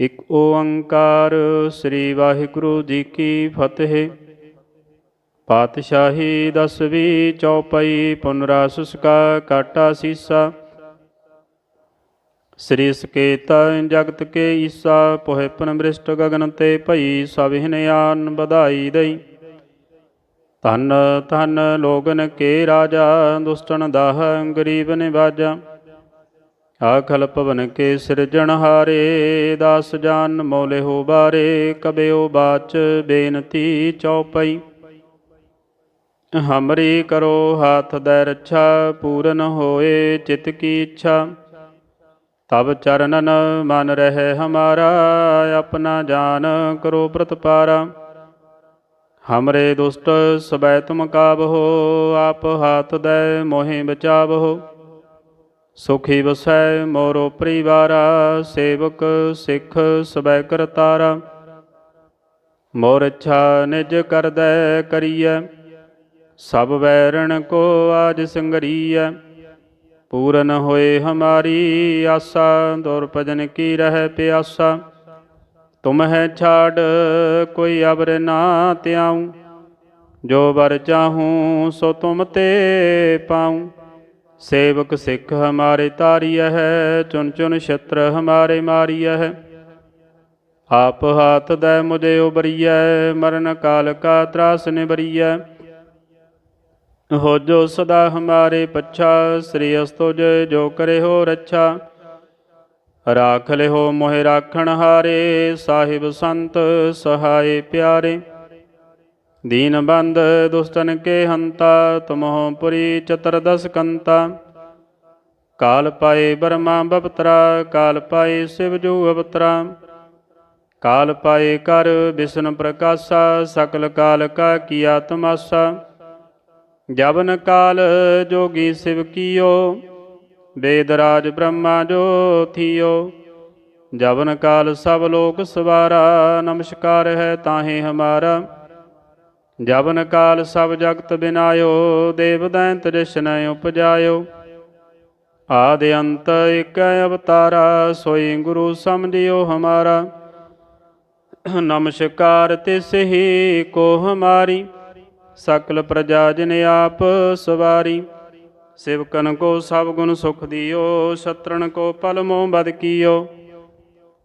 ਇਕ ਓੰਕਾਰ ਸ੍ਰੀ ਵਾਹਿਗੁਰੂ ਜੀ ਕੀ ਫਤਿਹ। ਪਾਤਸ਼ਾਹੀ ਦਸਵੀਂ ਚੌਪਈ ਪੁਨਰਾ ਸੁਸਕਾ ਕਾਟਾ ਸੀਸਾ। ਸ੍ਰੀ ਸਕੇਤਾ ਜਗਤ ਕੇ ਈਸਾ ਪੋਹਿ ਬ੍ਰਿਸ਼ਟ ਗਗਨ ਤੇ ਭਈ ਸਭਿਨ ਆਨ ਵਧਾਈ ਦਈ। ਧਨ ਧਨ ਲੋਗਨ ਕੇ ਰਾਜਾ, ਦੁਸ਼ਟਨ ਦਾਹ ਗਰੀਬ ਬਾਜਾ ਆਖਲ ਭਵਨ ਕੇ ਸਿਰਜਣਹਾਰੇ ਦਾਸ ਜਾਨ ਮੋਲੇ ਹੋ ਬਾਰੇ, ਕਬਿਓ ਬਾਚ ਬੇਨਤੀ ਚਉਪਈ ਹਮਰੀ ਕਰੋ ਹਾਥ ਦੈ ਰੱਛਾ, ਪੂਰਨ ਹੋਏ ਚਿਤ ਕੀ ਇੱਛਾ। ਤਬ ਚਰਨਨ ਮਨ ਰਹੇ ਹਮਾਰਾ, ਆਪਣਾ ਜਾਨ ਕਰੋ ਪ੍ਰਤਪਾਰਾ। ਹਮਰੇ ਦੁਸ਼ਟ ਸਬੈ ਤੁਮ ਕਾਬਹੋ ਆਪ ਹਾਥ ਦੈ ਮੋਹਿ ਬਚਾਵਹੋ ਸੁਖੀ ਵਸੈ ਮੋਰੋ ਪਰਿਵਾਰਾ, ਸੇਵਕ ਸਿੱਖ ਸਬੈ ਕਰਤਾਰਾ ਮੋਰ ਇੱਛਾ ਨਿਜ ਕਰਦੈ ਕਰੀਐ, ਸਭ ਵੈਰਣ ਕੋ ਆਜ ਸੰਗਰੀਐ। ਪੂਰਨ ਹੋਏ ਹਮਾਰੀ ਆਸਾ ਦੁਰ ਭਜਨ ਕੀ ਰਹਿ ਪਿਆਸਾ। ਤੁਮ ਹੈ ਛਾੜ, ਕੋਈ ਅਬਰ ਨਾ ਤਿਆਉ ਜੋ ਵਰ ਚਾਹੂੰ, ਸੋ ਤੁਮ ਤੇ ਪਾਉ। ਸੇਵਕ ਸਿੱਖ ਹਮਾਰੇ ਤਾਰੀਐ ਹੈ ਚੁਨ ਚੁਨ ਛਤਰ ਹਮਾਰੇ ਮਾਰੀਐ ਹੈ। ਆਪ ਹਾਥ ਦੈ ਮੁਝੇ ਉਬਰੀਐ, ਮਰਨ ਕਾਲ ਕਾ ਤਰਾਸ ਨਿਬਰੀਐ ਹੋ ਜੋ ਸਦਾ ਹਮਾਰੇ ਪੱਛਾ, ਸ੍ਰੀ ਅਸਤੁਜ ਜੋ ਕਰੇ ਹੋ ਰੱਛਾ। ਰਾਖ ਲਿਓ ਮੋਹਿ ਰਾਖਣ ਹਾਰੇ, ਸਾਹਿਬ ਸੰਤ ਸਹਾਏ ਪਿਆਰੇ। ਦੀਨ ਬੰਦ ਦੁਸਤਨ ਕੇ ਹੰਤਾ, ਤੁਮਹੁ ਪੁਰੀ ਚਤਰਦਸ ਕੰਤਾ। ਕਾਲ ਪਾਏ ਬਰਮਾ ਬਪਤਰਾ, ਕਾਲ ਪਾਏ ਸਿਵ ਜੋ ਅਵਤਰਾ। ਕਾਲ ਪਾਏ ਕਰ ਵਿਸ਼ਨ ਪ੍ਰਕਾਸ਼ਾ, ਸਕਲ ਕਾਲ ਕਾ ਕੀਆ ਤਮਾਸਾ ਜਬਨ ਕਾਲ ਜੋਗੀ ਸਿਵ ਕੀਓ ਵੇਦ ਰਾਜ ਬ੍ਰਹਮਾ ਜੋ ਥੀਓ। ਜਬਨ ਕਾਲ ਸਭ ਲੋਕ ਸਵਾਰਾ, ਨਮਸਕਾਰ ਹੈ ਤਾਹੇ ਹਮਾਰਾ। ਜਬਨ ਕਾਲ ਸਭ ਜਗਤ ਬਿਨਾਇਓ, ਦੇਵ ਦੈਂਤ ਰਿਸ਼ਨ ਉਪਜਾਇਓ। ਆਦ ਅੰਤ ਇਕ ਅਵਤਾਰਾ, ਸੋਈ ਗੁਰੂ ਸਮਝਿਓ ਹਮਾਰਾ। ਨਮਸਕਾਰ ਤਿਸ ਹੀ ਕੋ ਹਮਾਰੀ ਸਕਲ ਪ੍ਰਜਾ ਜਿਨ ਆਪ ਸਵਾਰੀ। ਸਿਵਕਨ ਕੋ ਸਭ ਗੁਣ ਸੁਖ ਦਿਓ ਸ਼ਤਰਨ ਕੋ ਪਲਮੋ ਬਦ ਕੀਓ।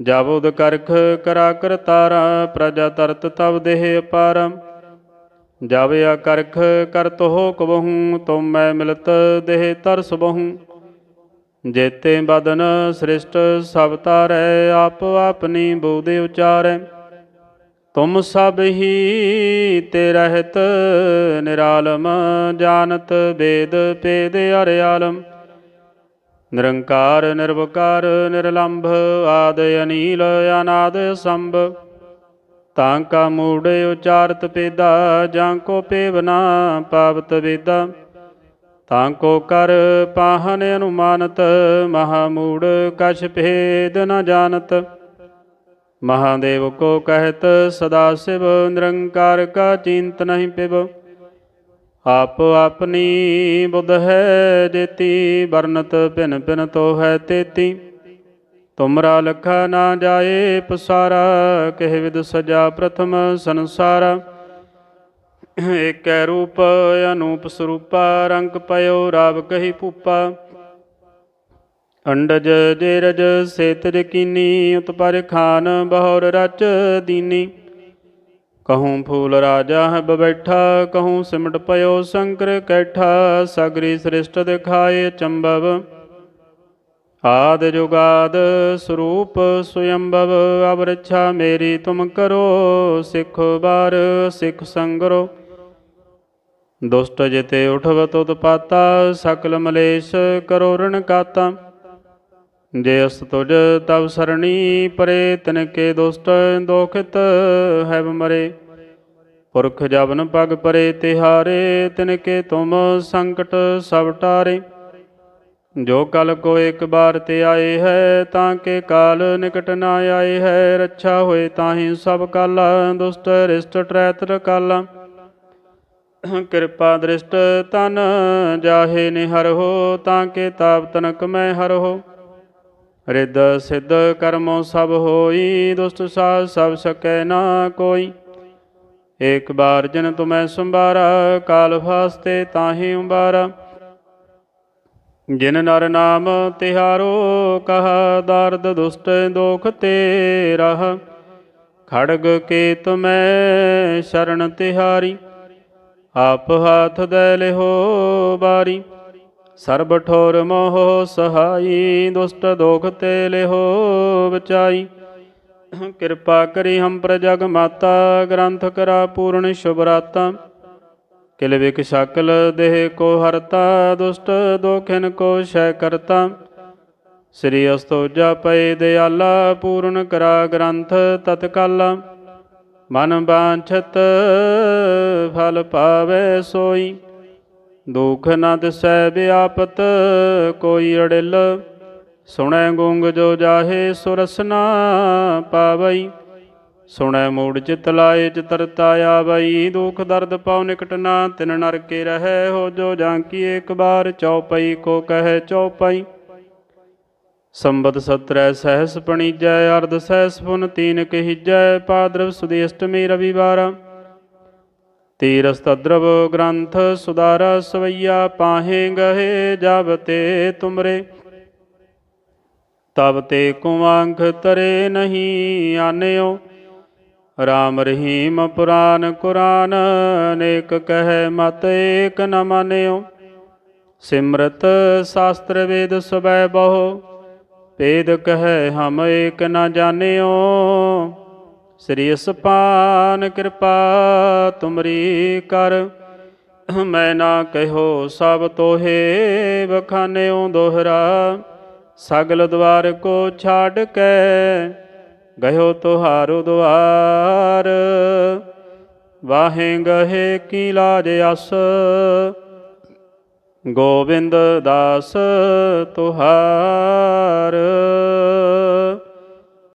ਜਬ ਉਦ ਕਰਖ ਕਰਾ ਕਰਤਾਰਾ ਪ੍ਰਜਾ ਤਰਤ ਤਬ ਦੇਹ ਅਪਾਰ। ਜਬ ਆ ਕਰਖ ਕਰਤ ਹੋ ਕਬਹੂ, ਤੁਮ ਮੈਂ ਮਿਲਤ ਦੇਹ ਤਰਸ ਬਹੂ। ਜੇਤੇ ਬਦਨ ਸ੍ਰਿਸ਼ਟ ਸਭ ਤਾਰੈ, ਆਪ ਆਪਣੀ ਬੋਦੇ ਉਚਾਰੈ। ਤੁਮ ਸਭ ਹੀ ਤੇ ਰਹਿਤ ਨਿਰਾਲਮ, ਜਾਣਤ ਵੇਦ ਪੇਦ ਅਰਿਆਲਮ ਨਿਰੰਕਾਰ, ਨਿਰਵਕਾਰ, ਨਿਰਲੰਭ ਆਦ ਅਨੀਲ ਅਨਾਦ ਸੰਭ। ਤਾਂ ਕਾ ਮੂੜ ਉਚਾਰਤ ਪੇਦਾ, ਜਾਂ ਕੋ ਪੇਵਨਾ ਪਾਵਤ ਵੇਦਾ ਤਾਂ ਕੋ ਕਰ ਪਾਹਨ ਅਨੁਮਾਨਤ, ਮਹਾ ਮੂੜ ਕਛ ਭੇਦ ਨ ਜਾਣਤ। ਮਹਾਦੇਵ ਕੋ ਕਹਿਤ, ਸਦਾ ਸਿਵ ਨਿਰੰਕਾਰ ਕਾ ਚਿੰਤ ਨਹੀਂ ਪਿਵ। ਆਪ ਆਪਣੀ ਬੁੱਧ ਹੈ ਜੇਤੀ, ਵਰਨਤ ਭਿਨ ਭਿਨ ਤੋ ਹੈ ਤੇਤੀ। ਤੁਮਰਾ ਲਖਾ ਨਾ ਜਾਏ ਪਸਾਰਾ, ਕਹਿ ਵਿਦ ਸਜਾ ਪ੍ਰਥਮ ਸੰਸਾਰਾ। ਏਕੈ ਰੂਪ ਅਨੂਪ ਸਰੂਪਾ, ਰੰਗ ਪਇਓ ਰਾਵ ਕਹੀ ਭੂਪਾ। ਅੰਡਜ ਜੇਰਜ, ਸੇਤਜ ਕੀਨੀ, ਉਤਪਰ ਖਾਨ, ਬਹੁਰ ਰਚ ਦੀਨੀ। ਕਹੂੰ ਫੂਲ ਰਾਜਾ ਹੈ ਬੈਠਾ ਕਹੂੰ ਸਿਮਟ ਪਇਓ ਸ਼ੰਕਰ ਕੈਠਾ ਸਗਰੀ ਸ੍ਰਿਸ਼ਟ ਦਿਖਾਏ ਚੰਬਵ ਆਦ ਜੁਗਾਦ ਸਰੂਪ ਸੁਯੰਭਵ ਅਵਰਛਾ ਮੇਰੀ ਤੁਮ ਕਰੋ ਸਿੱਖ ਬਾਰ ਸਿੱਖ ਸੰਗਰੋ ਦੁਸ਼ਟ ਜਿਤੇ ਤੁਤ ਪਾਤਾ ਸਕਲ ਮਲੇਸ਼ ਕਰੋ ਰਣ ਕਾਤਾ ਜੇ ਅਸ ਤੁਜ ਤਬ ਸਰਣੀ ਪਰੇ, ਤਿਨ ਕੇ ਦੁਸ਼ਟ ਦੋਖਿਤ ਹੈਵ ਮਰੇ। ਪੁਰਖ ਜਬਨ ਪਗ ਪਰੇ, ਤਿਹਾਰੇ, ਤਿਨ ਕੇ ਤੁਮ ਸੰਕਟ ਸਭ ਟਾਰੇ। ਜੋ ਕਲ ਕੋ ਇੱਕ ਬਾਰ ਤੇ ਆਏ ਹੈ, ਤਾਂ ਕੇ ਕਾਲ ਨਿਕਟ ਨਾ ਆਏ ਹੈ। ਰੱਛਾ ਹੋਏ ਤਾਹੀ ਸਭ ਕਾਲ, ਦੁਸ਼ਟ ਰਿਸ਼ਟ ਟ੍ਰੈਤਰ ਕਾਲ। ਕਿਰਪਾ ਦ੍ਰਿਸ਼ਟ ਤਨ ਜਾਹੇ ਨਿਹਰ ਹੋ, ਤਾਂ ਕੇ ਤਾਪ ਤਨਕ ਮੈਂ ਹਰ ਹੋ। ਰਿੱਧ ਸਿੱਧ ਕਰਮੋ ਸਭ ਹੋਈ, ਦੁਸ਼ਟ ਸਾਧ ਸਭ ਸਕੈ ਨਾ ਕੋਈ। ਏਕ ਬਾਰ ਜਨ ਤੁਮੈ ਸੰਭਾਰਾ, ਕਾਲ ਫਾਸਤੇ ਤਾਹੀ ਉਬਾਰਾ ਜਿਨ ਨਰ ਨਾਮ ਤਿਹਾਰੋ, ਕਹਾ ਦਰਦ ਦੁਸ਼ਟ ਦੋਖ ਤੇ ਰਹ ਖੜਗ ਕੇ ਤੁਮੈ ਸ਼ਰਨ ਤਿਹਾਰੀ, ਆਪ ਹੱਥ ਦੇ ਲਿਹੋ ਬਾਰੀ। ਸਰਬ ਠੋਰ ਮੋਹ ਸਹਾਈ, ਦੁਸ਼ਟ ਦੋਖ ਤੇ ਲਿਹੋ ਬਚਾਈ। ਕਿਰਪਾ ਕਰੀ ਹਮ ਪ੍ਰਜਗ ਮਾਤਾ, ਗ੍ਰੰਥ ਕਰਾ ਪੂਰਨ ਸ਼ੁਭ ਰਾਤਾ ਕਿਲ ਵਿਕ ਸ਼ਕਲ ਦੇਹ ਕੋ ਹਰਤਾ, ਦੁਸ਼ਟ ਦੋਖਿਨ ਕੋ ਸ਼ੈ ਕਰਤਾ। ਸ੍ਰੀ ਅਸਤੋਜਾ ਪਏ ਦਿਆਲਾ, ਪੂਰਨ ਕਰਾ ਗ੍ਰੰਥ ਤਤਕਾਲਾ। ਮਨ ਬਾਂਛਤ ਫਲ ਪਾਵੇ ਸੋਈ। ਦੁਖ ਨ ਦਿਸੈ ਬਿਆਪਤ ਕੋਈ ਅੜਿਲ। ਸੁਣੈ ਗੁੰਗ ਜੋ ਜਾਹੇ ਸੁਰਸਨਾ ਪਾਵਈ। ਸੁਣੈ ਮੂੜ ਚਿਤ ਲਾਏ ਚਤਰਤਾ ਆਵਈ। ਦੁਖ ਦਰਦ ਪਾਉ ਨਿਕਟ ਨਾ, ਤਿਨ ਨਰ ਕੇ ਰਹੈ ਹੋ ਜੋ ਜਾਂ ਕੀ ਇੱਕ ਬਾਰ। ਚਉਪਈ ਕੋ ਕਹੈ ਚਉਪਈ ਸੰਬਤ ਸਤਰੈ ਸਹਿਸ ਪਣੀਜੈ, ਅਰਧ ਸਹਿਸ ਪੁਨ ਤੀਨ ਕਹੀਜੈ। ਪਾਦਰਵ ਸੁਦੀ ਅਸ਼ਟਮੀ ਰਵਿਵਾਰ ਤੀਰਸ ਤਦਰਵ ਗ੍ਰੰਥ ਸੁਦਾਰਾ ਸਵਈਆ ਪਾਹੇ ਗਹੇ ਜਬ ਤੇ ਤੁਮਰੇ। ਤਬ ਤੇ ਕੁਵਾਂਖ ਤਰੇ ਨਹੀਂ ਆਨਿਓ। ਰਾਮ ਰਹੀਮ ਪੁਰਾਨ ਕੁਰਾਨ ਅਨੇਕ ਕਹੈ ਮਤ ਏਕ ਨ ਮਾਨਿਓ। ਸਿਮਰਤ ਸ਼ਾਸਤਰ ਵੇਦ ਸਬੈ ਬਹੁ, ਭੇਦ ਕਹਿ ਹਮ ਏਕ ਨ ਜਾਣਿਓ। ਸ੍ਰੀ ਅਸਪਾਨ ਕਿਰਪਾ ਤੁਮਰੀ ਕਰ। ਮੈਂ ਨਾ ਕਹਿਓ ਸਭ ਤੋਹੇ ਬਖਾਨਿਓ ਦੋਹਰਾ। ਸਗਲ ਦਵਾਰ ਕੋ ਛਾੜ ਕੇ ਗਇਓ ਤੁਹਾਰੋ ਦੁਆਰ ਵਾਹੇ ਗਹੇ ਕੀ ਲਾਜ ਅਸ ਗੋਬਿੰਦ ਦਾਸ ਤੁਹਾਰ।